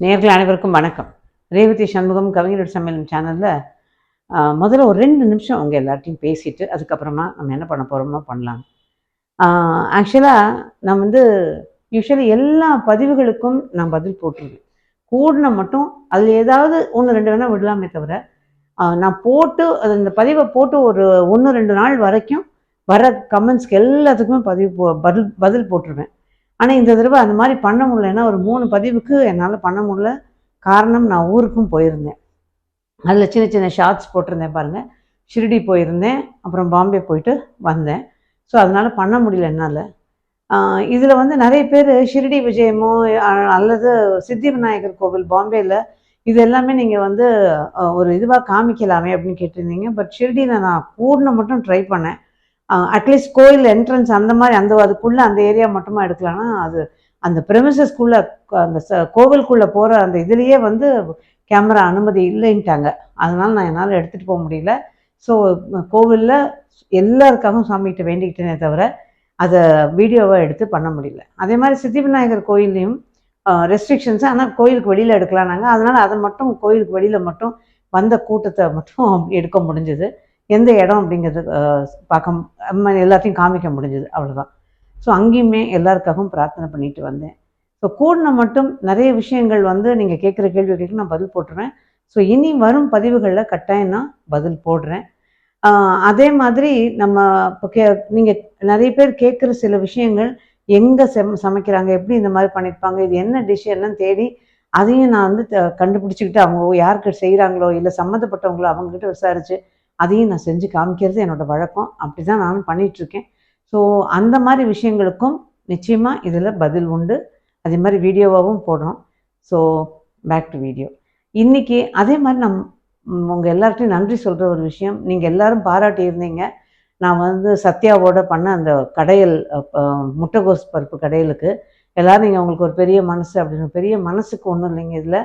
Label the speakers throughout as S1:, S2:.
S1: நேர்கள் அனைவருக்கும் வணக்கம். ரேவதி சண்முகம் கவிஞர் சம்மேளம் சேனலில் முதல்ல ஒரு ரெண்டு நிமிஷம் அவங்க எல்லார்ட்டையும் பேசிட்டு அதுக்கப்புறமா நம்ம என்ன பண்ண போகிறோமோ பண்ணலாம். ஆக்சுவலாக நான் வந்து யூஸ்வலி எல்லா பதிவுகளுக்கும் நான் பதில் போட்டிருக்கேன் கூடின மட்டும் அதில் ஏதாவது ஒன்று ரெண்டு வேணால் விடலாமே தவிர நான் போட்டு அது அந்த பதிவை போட்டு ஒரு ஒன்று ரெண்டு நாள் வரைக்கும் வர கமெண்ட்ஸ்க்கு எல்லாத்துக்குமே பதிவு போ பதில் பதில் போட்டுருவேன். ஆனால் இந்த தடவை அந்த மாதிரி பண்ண முடியலன்னா ஒரு மூணு பதிவுக்கு என்னால் பண்ண முடியல. காரணம் நான் ஊருக்கும் போயிருந்தேன். அதில் சின்ன சின்ன ஷார்ட்ஸ் போட்டிருந்தேன் பாருங்கள் ஷிரிடி போயிருந்தேன். அப்புறம் பாம்பே போயிட்டு வந்தேன். ஸோ அதனால் பண்ண முடியல என்னால். இதில் வந்து நிறைய பேர் ஷிரடி விஜயமோ அல்லது சித்தி விநாயகர் கோவில் பாம்பேயில் இது எல்லாமே நீங்கள் வந்து ஒரு இதுவாக காமிக்கலாமே அப்படின்னு கேட்டிருந்தீங்க. பட் ஷிரடியில் நான் கூடின மட்டும் ட்ரை பண்ணேன். அட்லீஸ்ட் கோயில் என்ட்ரன்ஸ் அந்த மாதிரி அந்த அதுக்குள்ளே அந்த ஏரியா மட்டுமா எடுக்கலாம்னா அது அந்த ப்ரெமிசஸ்குள்ளே அந்த ச- கோவிலுக்குள்ளே போகிற அந்த இதுலேயே வந்து கேமரா அனுமதி இல்லைன்ட்டாங்க. அதனால் நான் என்னால் எடுத்துகிட்டு போக முடியல. ஸோ கோவிலில் எல்லாருக்காகவும் சாமிகிட்ட வேண்டிக்கிட்டேனே தவிர அதை வீடியோவாக எடுத்து பண்ண முடியல. அதே மாதிரி சித்தி விநாயகர் கோயில்லையும் ரெஸ்ட்ரிக்ஷன்ஸ் ஆனால் கோயிலுக்கு வெளியில் எடுக்கலாம்னாங்க. அதனால் அதை மட்டும் கோயிலுக்கு வெளியில் மட்டும் வந்த கூட்டத்தை மட்டும் எடுக்க முடிஞ்சுது. எந்த இடம் அப்படிங்கிறது பார்க்க எல்லாத்தையும் காமிக்க முடிஞ்சது அவ்வளோதான் ஸோ அங்கேயுமே எல்லாருக்காகவும் பிரார்த்தனை பண்ணிட்டு வந்தேன். ஸோ கூடின மட்டும் நிறைய விஷயங்கள் வந்து நீங்கள் கேட்குற கேள்விகளுக்கு நான் பதில் போட்டுருவேன். ஸோ இனி வரும் பதிவுகளில் கட்டாயம் நான் பதில் போடுறேன். அதே மாதிரி நம்ம இப்போ கே நீங்கள் நிறைய பேர் கேட்குற சில விஷயங்கள் எங்கே செம் சமைக்கிறாங்க எப்படி இந்த மாதிரி பண்ணியிருப்பாங்க இது என்ன டிஷ் என்னன்னு தேடி அதையும் நான் வந்து த- கண்டுபிடிச்சிக்கிட்டு அவங்க யாருக்கு செய்கிறாங்களோ இல்லை சம்மந்தப்பட்டவங்களோ அவங்கக்கிட்ட விசாரித்து அதையும் நான் செஞ்சு காமிக்கிறது என்னோடய வழக்கம். அப்படி தான் நானும் பண்ணிகிட்ருக்கேன் ஸோ அந்த மாதிரி விஷயங்களுக்கும் நிச்சயமாக இதில் பதில் உண்டு. அதே மாதிரி வீடியோவாகவும் போடுறோம். ஸோ பேக் டு வீடியோ இன்றைக்கி அதே மாதிரி நம் உங்கள் எல்லார்ட்டையும் நன்றி சொல்கிற ஒரு விஷயம். நீங்கள் எல்லோரும் பாராட்டியிருந்தீங்க நான் வந்து சத்யாவோட பண்ண அந்த கடையல் முட்டைகோஸ் பருப்பு கடையலுக்கு எல்லோரும் நீங்கள் உங்களுக்கு ஒரு பெரிய மனசு அப்படின்னு பெரிய மனசுக்கு ஒன்றும் இல்லைங்க இதில்.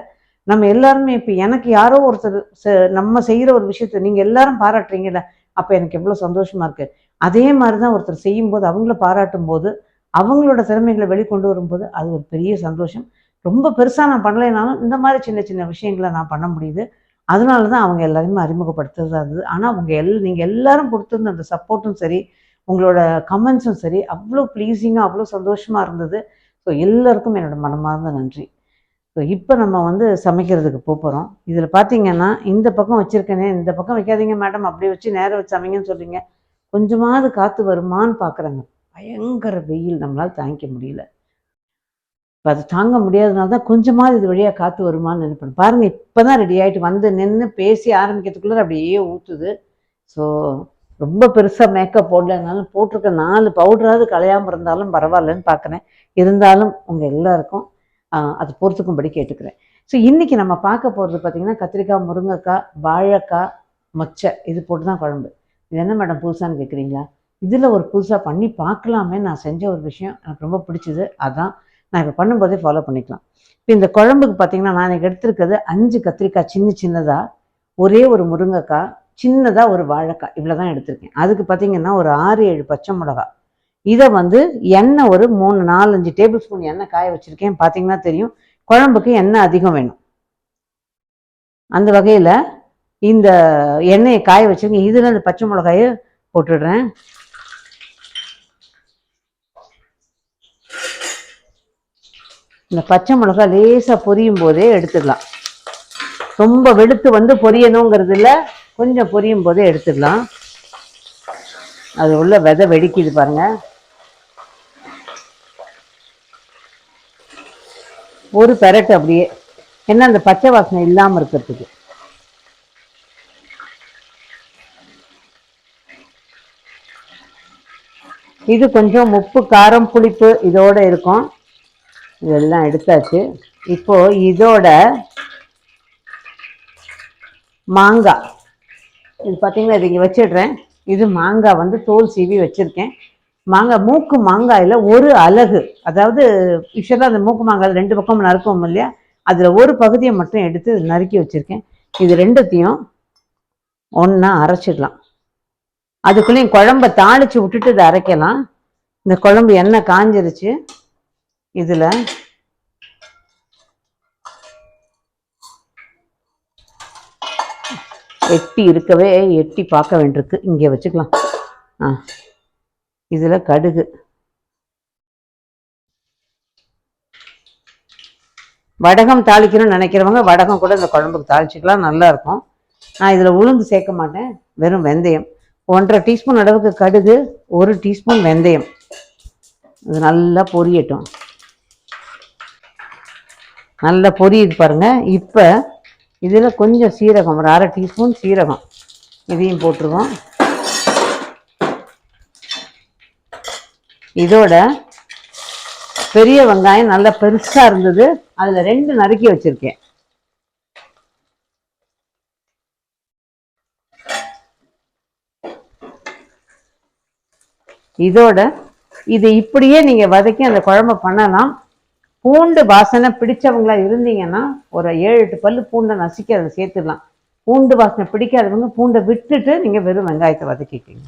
S1: நம்ம எல்லாருமே இப்போ எனக்கு யாரோ ஒருத்தர் செ- நம்ம செய்கிற ஒரு விஷயத்த நீங்கள் எல்லாரும் பாராட்டுறீங்கல்ல அப்போ எனக்கு எவ்வளோ சந்தோஷமாக இருக்குது அதே மாதிரி தான் ஒருத்தர் செய்யும்போது அவங்கள பாராட்டும் போது அவங்களோட திறமைகளை வெளிக்கொண்டு வரும்போது அது ஒரு பெரிய சந்தோஷம். ரொம்ப பெருசாக நான் பண்ணலைனாலும் இந்த மாதிரி சின்ன சின்ன விஷயங்களை நான் பண்ண முடியுது. அதனால தான் அவங்க எல்லாருமே அறிமுகப்படுத்துறதா இருந்தது. ஆனால் உங்கள் எல் நீங்கள் எல்லாரும் கொடுத்துருந்த அந்த சப்போர்ட்டும் சரி உங்களோட கமெண்ட்ஸும் சரி அவ்வளோ ப்ளீஸிங்காக அவ்வளோ சந்தோஷமாக இருந்தது. ஸோ எல்லாருக்கும் என்னோட மனமார்ந்த நன்றி. ஸோ இப்போ நம்ம வந்து சமைக்கிறதுக்கு போகிறோம் இதில் பார்த்தீங்கன்னா இந்த பக்கம் வச்சுருக்கேனே இந்த பக்கம் வைக்காதீங்க மேடம் அப்படி வச்சு நேரம் வச்சு சமைங்கன்னு சொல்கிறீங்க கொஞ்சமாவது காற்று வருமான்னு பார்க்குறேங்க பயங்கர வெயில் நம்மளால் தாங்கிக்க முடியல. இப்போ அது தாங்க முடியாதனால தான் கொஞ்சமாவது இது வழியாக காற்று வருமான்னு நினைப்பேன். பாருங்கள் இப்போ தான் ரெடி ஆகிட்டு வந்து நின்று பேசி ஆரம்பிக்கிறதுக்குள்ளே அப்படியே ஊற்றுது ஸோ ரொம்ப பெருசாக மேக்கப் போடலைனாலும் போட்டிருக்க நாலு பவுடராவது கலையாமல் இருந்தாலும் பரவாயில்லன்னு பார்க்குறேன் இருந்தாலும் உங்கள் எல்லாருக்கும் அது பொறுத்துக்கும்படி கேட்டுக்கிறேன். ஸோ இன்றைக்கி நம்ம பார்க்க போகிறது பார்த்திங்கன்னா கத்திரிக்காய் முருங்கைக்காய் வாழைக்காய் மொச்சை இது போட்டு தான் குழம்பு. இது என்ன மேடம் புதுசான்னு கேட்குறீங்களா இதில் ஒரு புதுசாக பண்ணி பார்க்கலாமே நான் செஞ்ச ஒரு விஷயம் எனக்கு ரொம்ப பிடிச்சது அதான். நான் இப்போ பண்ணும்போதே ஃபாலோ பண்ணிக்கலாம். இப்போ இந்த குழம்புக்கு பார்த்தீங்கன்னா நான் எனக்கு எடுத்திருக்கிறது அஞ்சு கத்திரிக்காய் சின்ன சின்னதாக ஒரே ஒரு முருங்கைக்காய் சின்னதாக ஒரு வாழைக்காய் இவ்வளோ தான் எடுத்திருக்கேன். அதுக்கு பார்த்தீங்கன்னா ஒரு ஆறு ஏழு பச்சை மிளகா இதை வந்து எண்ணெய் ஒரு மூணு நாலஞ்சு டேபிள் ஸ்பூன் எண்ணெய் காய வச்சுருக்கேன். பார்த்தீங்கன்னா தெரியும். குழம்புக்கு எண்ணெய் அதிகம் வேணும். அந்த வகையில் இந்த எண்ணெயை காய வச்சுருக்கேன். இதில் இந்த பச்சை மிளகாயை போட்டுடுறேன். இந்த பச்சை மிளகா லேசாக பொரியும் போதே எடுத்துடலாம் ரொம்ப வெளுத்து வந்து பொரியணுங்கிறது இல்லை கொஞ்சம் பொரியும் போதே எடுத்துடலாம் அது உள்ள விதை வெடிக்குது பாருங்கள் ஒரு பெரட்டு அப்படியே. ஏன்னா அந்த பச்சை வாசனை இல்லாமல் இருக்கிறதுக்கு. இது கொஞ்சம் உப்பு காரம் புளிப்பு இதோட இருக்கும். இதெல்லாம் எடுத்தாச்சு. இப்போ இதோட மாங்காய். இது பார்த்தீங்கன்னா இது இங்கே வச்சிடுறேன். இது மாங்காய் வந்து தோல் சீவி வச்சுருக்கேன். மாங்காய் மூக்கு மாங்காயில் ஒரு அலகு. அதாவது விஷயம் அந்த மூக்கு மாங்காய் ரெண்டு பக்கம் நறுக்கும் இல்லையா? அதில் ஒரு பகுதியை மட்டும் எடுத்து நறுக்கி வச்சுருக்கேன். இது ரெண்டுத்தையும் ஒன்றா அரைச்சிடலாம். அதுக்குள்ளேயும் குழம்ப தாளித்து விட்டுட்டு இதை அரைக்கலாம். இந்த குழம்பு எண்ணெய் காஞ்சிருச்சு. இதில் எட்டி இருக்கவே எட்டி பார்க்க வேண்டியிருக்கு. இங்கே வச்சுக்கலாம். ஆ. இதில் கடுகு. வடகம் தாளிக்கணும்னு நினைக்கிறவங்க வடகம் கூட இந்த குழம்புக்கு தாளிச்சிக்கலாம் நல்லா இருக்கும். நான் இதில் உளுந்து சேர்க்க மாட்டேன் வெறும் வெந்தயம். ஒன்றரை டீஸ்பூன் அளவுக்கு கடுகு ஒரு டீஸ்பூன் வெந்தயம். இது நல்லா பொரியட்டும். நல்லா பொரியுது பாருங்க. இப்போ இதில் கொஞ்சம் சீரகம் ஒரு அரை டீஸ்பூன் சீரகம். இதையும் போட்டுருவோம். இதோட பெரிய வெங்காயம் நல்லா பெருசாக இருந்தது. அதில் ரெண்டு நறுக்கி வச்சுருக்கேன். இதோட இது இப்படியே நீங்கள் வதக்கி அந்த குழம்பு பண்ணலாம். பூண்டு வாசனை பிடிச்சவங்களா இருந்தீங்கன்னா ஒரு ஏழு எட்டு பல்லு பூண்டை நசுக்கி அதை சேர்த்துடலாம். பூண்டு வாசனை பிடிக்காதவங்க பூண்டை விட்டுட்டு நீங்கள் வெறும் வெங்காயத்தை வதக்கிக்கிங்க.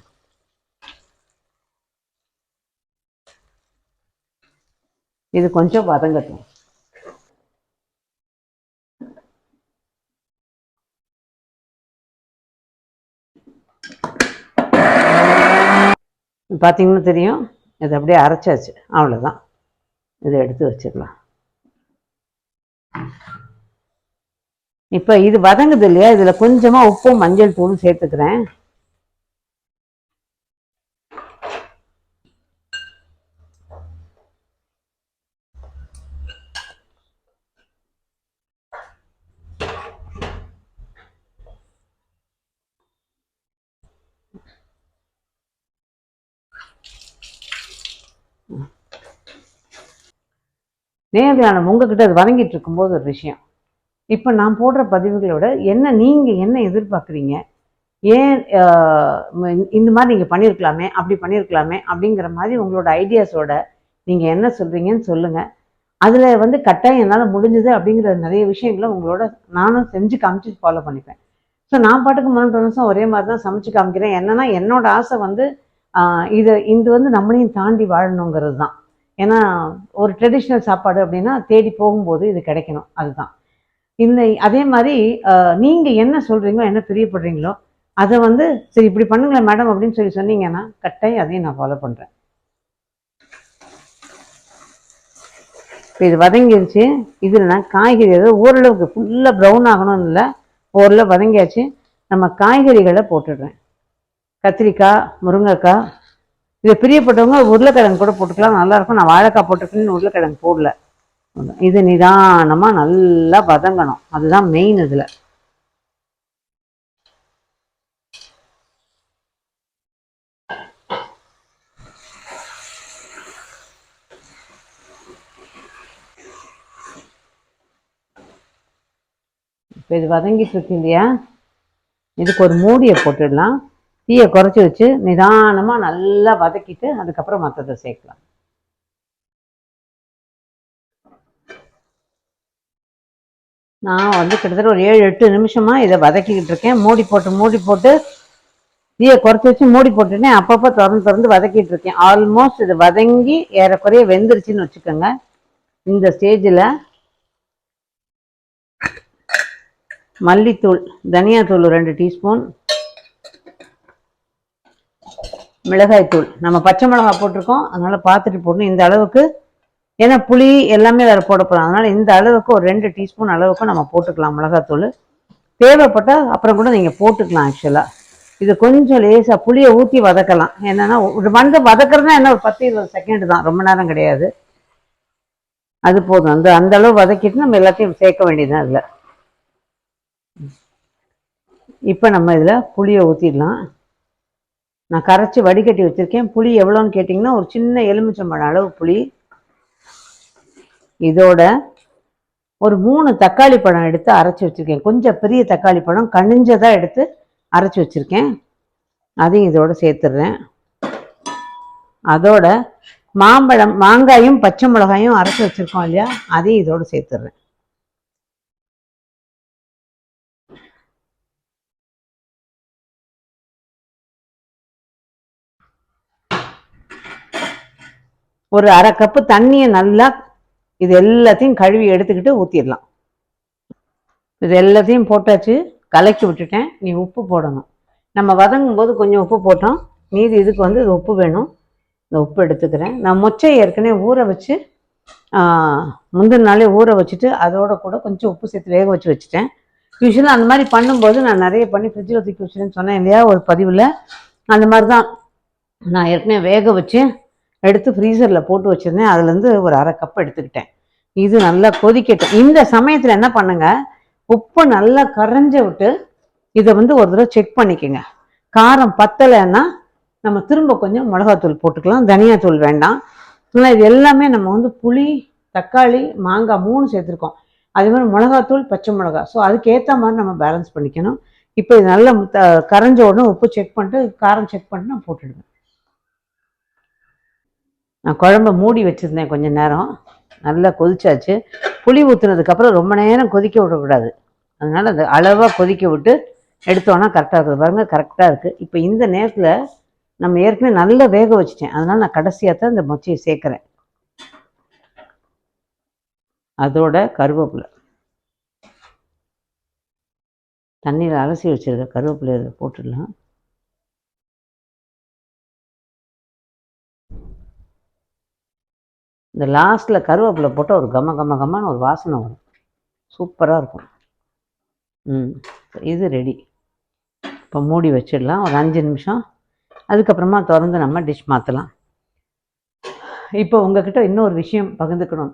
S1: இது கொஞ்சம் வதங்கட்டும். பார்த்தீங்கன்னா தெரியும் இது அப்படியே அரைச்சாச்சு. அவ்வளோதான் இதை எடுத்து வச்சிடலாம். இப்போ இது வதங்குது இல்லையா? இதில் கொஞ்சமாக உப்பும் மஞ்சள் தூளும் சேர்த்துக்கிறேன். நேரடியான உங்ககிட்ட அது வணங்கிட்டு இருக்கும்போது ஒரு விஷயம். இப்போ நான் போடுற பதிவுகளோட என்ன நீங்கள் என்ன எதிர்பார்க்குறீங்க? ஏன் இந்த மாதிரி நீங்கள் பண்ணியிருக்கலாமே அப்படி பண்ணியிருக்கலாமே அப்படிங்கிற மாதிரி உங்களோட ஐடியாஸோட நீங்கள் என்ன சொல்கிறீங்கன்னு சொல்லுங்கள் அதில் வந்து கட்டாயம் என்னால் முடிஞ்சது அப்படிங்கிற நிறைய விஷயங்களை உங்களோட நானும் செஞ்சு காமிச்சு ஃபாலோ பண்ணிப்பேன். ஸோ நான் பாட்டுக்கு மூன்று நிமிஷம் ஒரே மாதிரி தான் சமைச்சு காமிக்கிறேன். என்னன்னா என்னோட ஆசை வந்து இதை இது வந்து நம்மளையும் தாண்டி வாழணுங்கிறது தான். ஏன்னா ஒரு ட்ரெடிஷ்னல் சாப்பாடு அப்படின்னா தேடி போகும்போது இது கிடைக்கணும். அதுதான். இந்த அதே மாதிரி நீங்கள் நீங்க என்ன சொல்றீங்களோ என்ன பிரியப்படுறீங்களோ அதை வந்து சரி இப்படி பண்ணுங்களேன் மேடம் அப்படின்னு சொல்லி சொன்னீங்கன்னா கட்டாயம் அதையும் நான் ஃபாலோ பண்றேன். இப்போ இது வதங்கிருச்சு. இதில் நான் காய்கறி ஏதோ ஓரளவுக்கு ஃபுல்லாக ப்ரௌன் ஆகணும்னு இல்லை ஓரளவு வதங்கியாச்சு. நம்ம காய்கறிகளை போட்டுடுறேன். கத்திரிக்காய் முருங்கைக்காய் இதை பிரியப்பட்டவங்க உருளைக்கிழங்கு கூட போட்டுக்கலாம் நல்லா இருக்கும் நான் வாழைக்காய் போட்டுக்கணும்னு உருளைக்கிழங்கு போடல. இது நிதானமாக நல்லா வதங்கணும். அதுதான் மெயின் இதில். இப்போ இது வதங்கிட்டு இருக்கு இல்லையா? இதுக்கு ஒரு மூடியை போட்டுடலாம். தீயை குறைச்சி வச்சு நிதானமாக நல்லா வதக்கிட்டு அதுக்கப்புறம் மற்றதை சேர்க்கலாம். நான் வந்து கிட்டத்தட்ட ஒரு ஏழு எட்டு நிமிஷமாக இதை வதக்கிக்கிட்டு இருக்கேன். மூடி போட்டு மூடி போட்டு தீயை குறைச்சி வச்சு மூடி போட்டுட்டேன் அப்பப்போ திறந்து திறந்து வதக்கிட்டு இருக்கேன். ஆல்மோஸ்ட் இது வதங்கி ஏறக்குறைய வெந்துருச்சுன்னு வச்சுக்கோங்க. இந்த ஸ்டேஜில் மல்லித்தூள் தனியாத்தூள் ரெண்டு டீஸ்பூன் மிளகாய்த்தூள் நம்ம பச்சை மிளகாய் போட்டிருக்கோம். அதனால பார்த்துட்டு போடணும். இந்த அளவுக்கு ஏன்னா புளி எல்லாமே வேறு போட போகிறோம் அதனால் இந்த அளவுக்கு ஒரு ரெண்டு டீஸ்பூன் அளவுக்கு நம்ம போட்டுக்கலாம் மிளகாத்தூள் தேவைப்பட்டால் அப்புறம் கூட நீங்கள் போட்டுக்கலாம் ஆக்சுவலாக இது கொஞ்சம் லேசாக புளியை ஊற்றி வதக்கலாம். என்னென்னா ஒரு வந்து வதக்குறதுனா என்ன ஒரு பத்து இருபது செகண்ட் தான். ரொம்ப நேரம் கிடையாது. அது போதும். அந்த அந்த அளவு வதக்கிட்டு நம்ம எல்லாத்தையும் சேர்க்க வேண்டியதுதான் அதில். இப்போ நம்ம இதில் புளியை ஊற்றிடலாம் நான் கரைச்சி வடிகட்டி வச்சுருக்கேன். புளி எவ்வளோன்னு கேட்டிங்கன்னா ஒரு சின்ன எலுமிச்சம்பழம் அளவு புளி. இதோட ஒரு மூணு தக்காளி பழம் எடுத்து அரைச்சி வச்சுருக்கேன். கொஞ்சம் பெரிய தக்காளி பழம் கனிஞ்சதாக எடுத்து அரைச்சி வச்சுருக்கேன். அதையும் இதோட சேர்த்துடுறேன். அதோட மாம்பழம் மாங்காயும் பச்சை மிளகாயும் அரைச்சி வச்சுருக்கோம் இல்லையா? அதையும் இதோட சேர்த்துடுறேன். ஒரு அரை கப்பு தண்ணியை நல்லா இது எல்லாத்தையும் கழுவி எடுத்துக்கிட்டு ஊற்றிடலாம் இது எல்லாத்தையும் போட்டாச்சு கலக்கி விட்டுட்டேன். நீ உப்பு போடணும். நம்ம வதங்கும் போது கொஞ்சம் உப்பு போட்டோம். மீதி இதுக்கு வந்து இது உப்பு வேணும். இந்த உப்பு எடுத்துக்கிறேன். நான் மொச்சை ஏற்கனவே ஊற வச்சு முந்தின நாளே ஊற வச்சுட்டு அதோட கூட கொஞ்சம் உப்பு சேர்த்து வேக வச்சு வச்சுட்டேன். யூஸ்வலாக அந்த மாதிரி பண்ணும்போது நான் நிறைய பண்ணி ஃப்ரிட்ஜில் தூக்கி வச்சுட்டேன்னு சொன்னேன் இல்லையா ஒரு பதிவில். அந்த மாதிரி தான் நான் ஏற்கனவே வேக வச்சு எடுத்து ஃப்ரீசரில் போட்டு வச்சுருந்தேன். அதுலேருந்து ஒரு அரை கப் எடுத்துக்கிட்டேன். இது நல்லா கொதிக்கட்டும். இந்த சமயத்தில் என்ன பண்ணுங்க? உப்பு நல்லா கரைஞ்ச விட்டு இதை வந்து ஒரு தடவை செக் பண்ணிக்கோங்க. காரம் பத்தலைன்னா நம்ம திரும்ப கொஞ்சம் மிளகாத்தூள் போட்டுக்கலாம். தனியாத்தூள் வேண்டாம். ஆனால் இது எல்லாமே நம்ம வந்து புளி தக்காளி மாங்காய் மூணு சேர்த்துருக்கோம். அதே மாதிரி மிளகாத்தூள் பச்சை மிளகா ஸோ அதுக்கேற்ற மாதிரி நம்ம பேலன்ஸ் பண்ணிக்கணும். இப்போ இது நல்லா கரைஞ்ச உடனே உப்பு செக் பண்ணிட்டு காரம் செக் பண்ணிட்டு நான் போட்டுடுவேன். நான் குழம்ப மூடி வச்சுருந்தேன் கொஞ்ச நேரம். நல்லா கொதிச்சாச்சு. புளி ஊற்றுனதுக்கப்புறம் ரொம்ப நேரம் கொதிக்க விடக்கூடாது. அதனால் அது அளவாக கொதிக்க விட்டு எடுத்தோன்னா கரெக்டாக இருக்குது. பாருங்கள் கரெக்டாக இருக்குது இப்போ இந்த நேரத்தில் நம்ம ஏற்கனவே நல்லா வேக வச்சுட்டேன். அதனால் நான் கடைசியாக தான் இந்த மொச்சையை சேர்க்குறேன். அதோட கருவேப்பிலை. தண்ணியில் அலசி வச்சுருக்க கருவேப்பிலை போட்டுடலாம். இந்த லாஸ்ட்டில் கருவேப்பிலை போட்டால் ஒரு கம கம கமான ஒரு வாசனை வரும். சூப்பராக இருக்கும். ம் இது ரெடி இப்போ மூடி வச்சிடலாம். ஒரு அஞ்சு நிமிஷம். அதுக்கப்புறமா திறந்து நம்ம டிஷ் மாற்றலாம் இப்போ உங்ககிட்ட இன்னொரு விஷயம் பகிர்ந்துக்கணும்.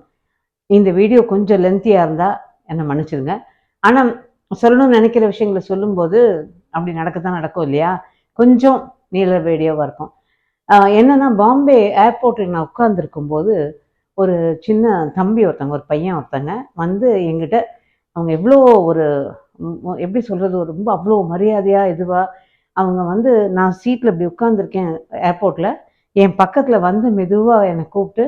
S1: இந்த வீடியோ கொஞ்சம் லென்த்தியாக இருந்தால் என்னை மன்னிச்சிடுங்க. ஆனால் சொல்லணும்னு நினைக்கிற விஷயங்களை சொல்லும்போது அப்படி நடக்க தான் நடக்கும் இல்லையா? கொஞ்சம் நீள வீடியோவாக இருக்கும். என்னென்னா பாம்பே ஏர்போர்ட்டில் நான் உட்காந்துருக்கும் போது ஒரு சின்ன தம்பி ஒருத்தங்க ஒரு பையன் ஒருத்தங்க வந்து எங்கிட்ட அவங்க எவ்வளோ ஒரு எப்படி சொல்கிறது ஒரு ரொம்ப அவ்வளோ மரியாதையாக இதுவாக அவங்க வந்து நான் சீட்டில் இப்படி உட்காந்துருக்கேன் ஏர்போர்ட்டில் என் பக்கத்தில் வந்து மெதுவாக என்னை கூப்பிட்டு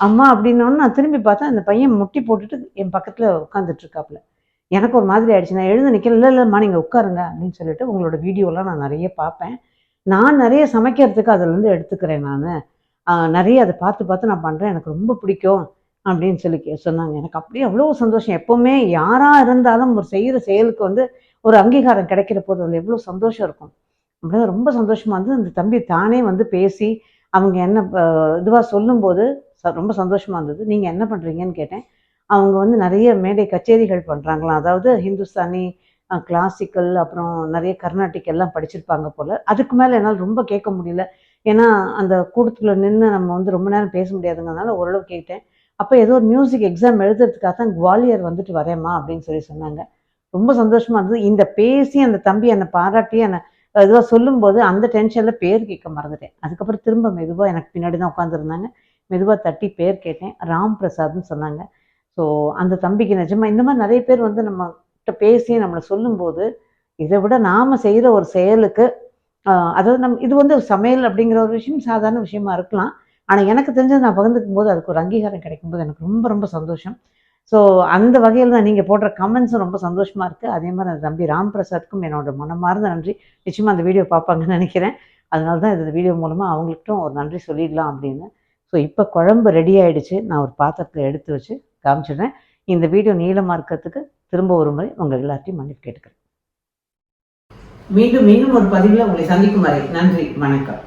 S1: அம்மா அப்படின்னோன்னு நான் திரும்பி பார்த்தா அந்த பையன் முட்டி போட்டுட்டு என் பக்கத்தில் உட்காந்துட்ருக்காப்புல எனக்கு ஒரு மாதிரி ஆயிடுச்சு. நான் எழுந்து நிற்கிறேன் இல்லை இல்லைம்மா நீங்கள் உட்காருங்க அப்படின்னு சொல்லிட்டு உங்களோட வீடியோலாம் நான் நிறைய பார்ப்பேன். நான் நிறைய சமைக்கிறதுக்கு அதுலேருந்து எடுத்துக்கிறேன் நான். நிறைய அதை பார்த்து பார்த்து நான் பண்ணுறேன் எனக்கு ரொம்ப பிடிக்கும் அப்படின்னு சொல்லி சொன்னாங்க. எனக்கு அப்படியே அவ்வளோ சந்தோஷம். எப்போவுமே யாராக இருந்தாலும் ஒரு செய்கிற செயலுக்கு வந்து ஒரு அங்கீகாரம் கிடைக்கிற போது அதில் எவ்வளோ சந்தோஷம் இருக்கும். அப்படியே ரொம்ப சந்தோஷமாக வந்து அந்த தம்பி தானே வந்து பேசி அவங்க என்ன இதுவாக சொல்லும்போது ச- ரொம்ப சந்தோஷமாக இருந்தது. நீங்கள் என்ன பண்ணுறீங்கன்னு கேட்டேன். அவங்க வந்து நிறைய மேடை கச்சேரிகள் பண்ணுறாங்களாம் அதாவது ஹிந்துஸ்தானி கிளாசிக்கல் அப்புறம் நிறைய கர்நாடிக் எல்லாம் படிச்சிருப்பாங்க போல். அதுக்கு மேலே என்னால் ரொம்ப கேட்க முடியல. ஏன்னா அந்த கூட்டத்தில் நின்று நம்ம வந்து ரொம்ப நேரம் பேச முடியாதுங்கிறதுனால ஓரளவு கேட்டேன். அப்போ ஏதோ ஒரு மியூசிக் எக்ஸாம் எழுதுறதுக்காக தான் குவாலியர் வந்துட்டு வரேம்மா அப்படின்னு சொல்லி சொன்னாங்க. ரொம்ப சந்தோஷமாக இருந்தது. இந்த பேசி அந்த தம்பி என்னை பாராட்டி என்னை இதுவாக சொல்லும்போது அந்த டென்ஷனில் பேர் கேட்க மறந்துட்டேன். அதுக்கப்புறம் திரும்ப மெதுவாக எனக்கு பின்னாடி தான் உட்காந்துருந்தாங்க மெதுவாக தட்டி பேர் கேட்டேன். ராம் பிரசாத்னு சொன்னாங்க. ஸோ அந்த தம்பிக்கு நிஜமாக இந்த மாதிரி நிறைய பேர் வந்து நம்ம கிட்ட பேசி நம்மளை சொல்லும்போது இதை விட நாம் செய்கிற ஒரு செயலுக்கு அதாவது நம் இது வந்து சமையல் அப்படிங்கிற ஒரு விஷயம் சாதாரண விஷயமா இருக்கலாம். ஆனால் எனக்கு தெரிஞ்சது நான் பகிர்ந்துக்கும் போது அதுக்கு ஒரு அங்கீகாரம் கிடைக்கும் போது எனக்கு ரொம்ப ரொம்ப சந்தோஷம். ஸோ அந்த வகையில் தான் நீங்கள் போடுற கமெண்ட்ஸும் ரொம்ப சந்தோஷமாக இருக்குது அதே மாதிரி அந்த தம்பி ராம் பிரசாத்துக்கும் என்னோட மனமார்ந்த நன்றி. நிச்சயமாக அந்த வீடியோ பார்ப்பாங்கன்னு நினைக்கிறேன். அதனால தான் இந்த வீடியோ மூலமாக அவங்கள்ட்டும் ஒரு நன்றி சொல்லிடலாம் அப்படின்னு. ஸோ இப்போ குழம்பு ரெடி ஆகிடுச்சு நான் ஒரு பாத்திரத்தில் எடுத்து வச்சு காமிச்சிடுறேன். இந்த வீடியோ நீளமாக இருக்கிறதுக்கு திரும்ப ஒரு முறை உங்கள் எல்லாத்தையும் மன்னிப்பு கேட்டுக்கிறேன். மீண்டும் மீண்டும் ஒரு பதிவில் உங்களை சந்திக்கும் வரை நன்றி வணக்கம்.